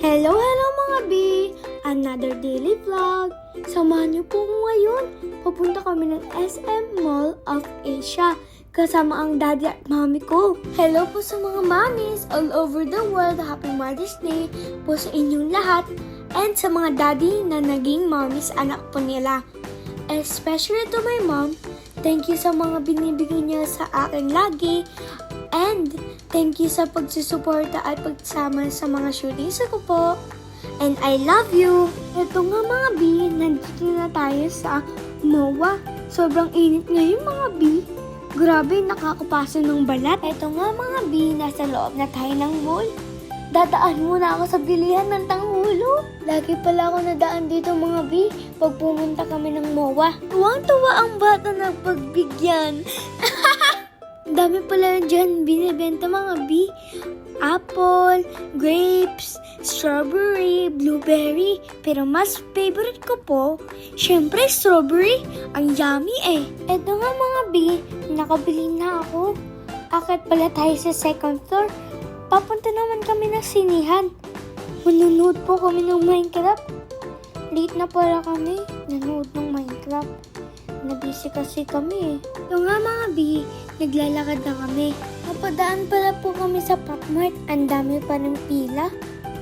Hello, hello mga B! Another daily vlog. Samahan niyo po ko ngayon. Papunta kami ng SM Mall of Asia kasama ang daddy at mommy ko. Hello po sa mga mommies all over the world. Happy Mother's Day po sa inyong lahat. And sa mga daddy na naging mommies anak po nila. Especially to my mom, thank you sa mga binibigay niya sa akin lagi. And thank you sa pagsusuporta at pagsama sa mga shootings ko po. And I love you! Ito nga mga B, nandito na tayo sa MOA. Sobrang init ngayon mga B. Grabe, nakakapasa ng balat. Ito nga mga B, nasa loob na tayo ng mall. Dadaan muna ako sa bilihan ng tanghulo. Lagi pala ako nadaan dito mga B pag pumunta kami ng MOA. Tuwang-tuwa ang bata na pagbigyan. Dami pala dyan binibenta mga B. Apple, grapes, strawberry, blueberry. Pero mas favorite ko po, syempre strawberry. Ang yummy eh. Eto nga mga B, nakabili na ako. Akit pala tayo sa second floor. Papunta naman kami ng sinihan. Manunood po kami ng Minecraft. Late na pala kami. Nanood ng Minecraft. Nabisi kasi kami eh. Yung nga mga B, naglalakad na kami. Napadaan pala po kami sa Popmart. Ang dami pa ng pila.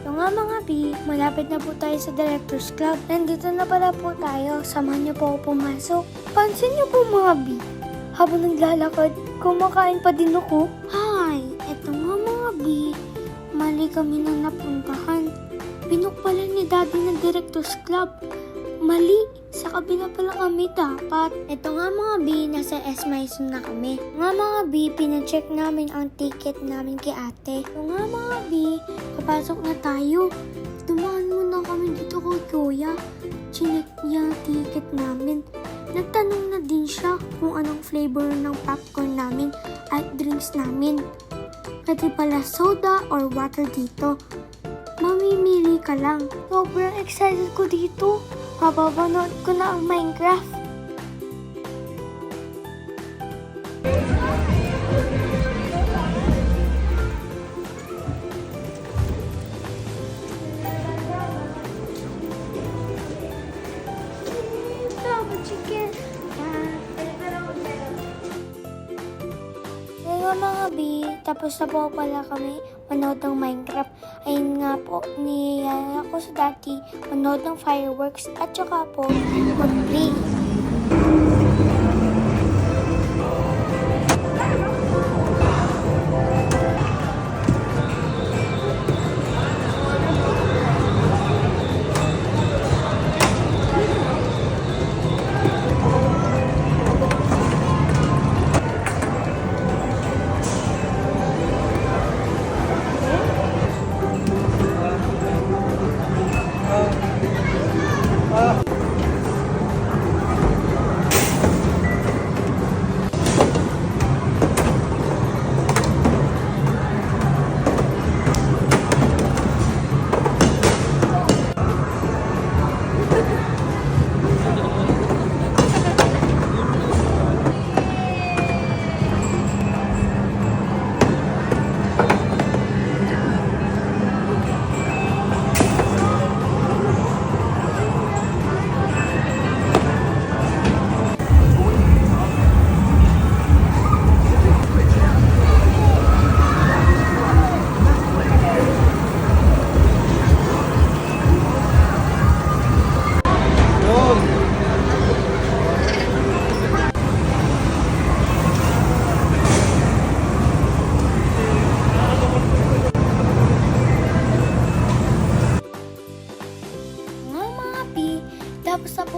Yung nga mga B, malapit na po tayo sa Directors Club. Nandito na pala po tayo. Samahan niyo po ako pumasok. Pansin niyo po mga B, habang naglalakad, kumakain pa din ako. Hi, eto nga mga B, mali kami na napuntahan. Pinok ni Daddy ng Directors Club. Mali, sa kabila pala kami dapat. Ito nga mga B, nasa S. Maison na kami. Nga mga B, pinacheck namin ang ticket namin kay ate. Ito nga mga B, papasok na tayo. Dumaan muna kami dito kay kuya. Chinek niya ang ticket namin. Nagtanong na din siya kung anong flavor ng popcorn namin at drinks namin. Pwede pala soda or water dito. Mamimili ka lang. Sobrang excited ko dito. Mapapanood ko na ang Minecraft. Kaya mga B, tapos na po pala kami manood ng Minecraft. Ayun nga po, niyaya ko sa dati manood ng fireworks at saka po mag-play.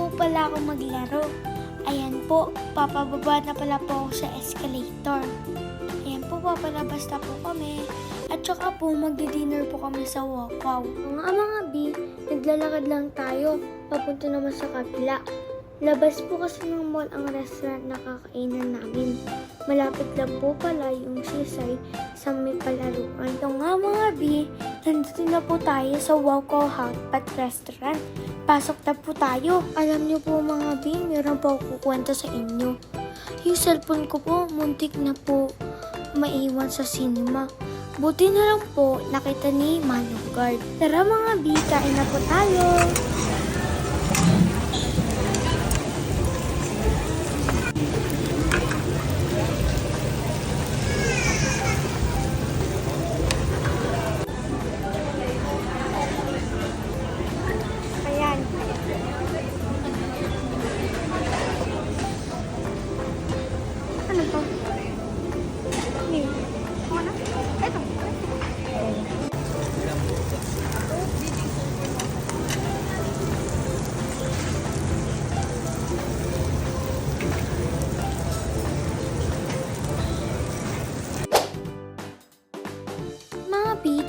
Po pala ako maglaro. Ayan po, papababa na pala po ako sa escalator. Ayan po, papalabas na po kami. At saka po, magdi-dinner po kami sa Wakaw. Mga mga B, naglalakad lang tayo. Papunta naman sa kabila. Labas po kasi ng mall ang restaurant na kakainan namin. Malapit lang po pala yung sisay sa may palaruan. Ito nga mga B, nandito na po tayo sa Wakaw Hotpot Restaurant. Pasok na po tayo. Alam niyo po mga B, meron po ako kukwento sa inyo. Yung cellphone ko po, muntik na po maiwan sa cinema. Buti na lang po nakita ni Manong Guard. Tara mga B, kain na po tayo.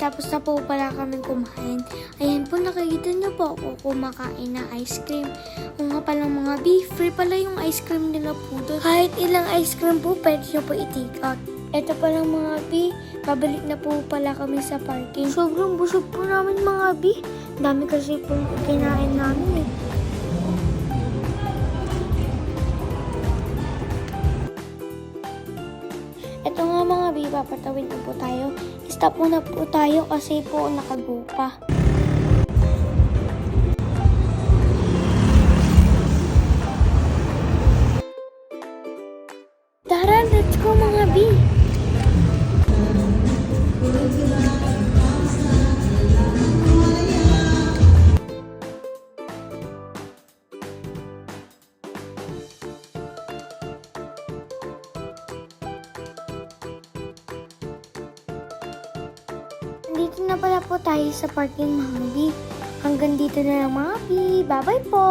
Tapos na po pala kami kumain. Ayan po, nakikita niyo po ako kumakain na ice cream. Kung nga palang mga B, free pala yung ice cream nila po doon. Kahit ilang ice cream po, pwede niyo po i-take out. Ito palang mga B, pabalik na po pala kami sa parking. Sobrang busog po namin mga B. Dami kasi pong kinain namin eh. Ito nga mga B, papatawid na po tayo. Stop muna po tayo kasi po nakago Dito na pala po tayo sa parking mga. Hanggang dito na lang mga B. Bye-bye po!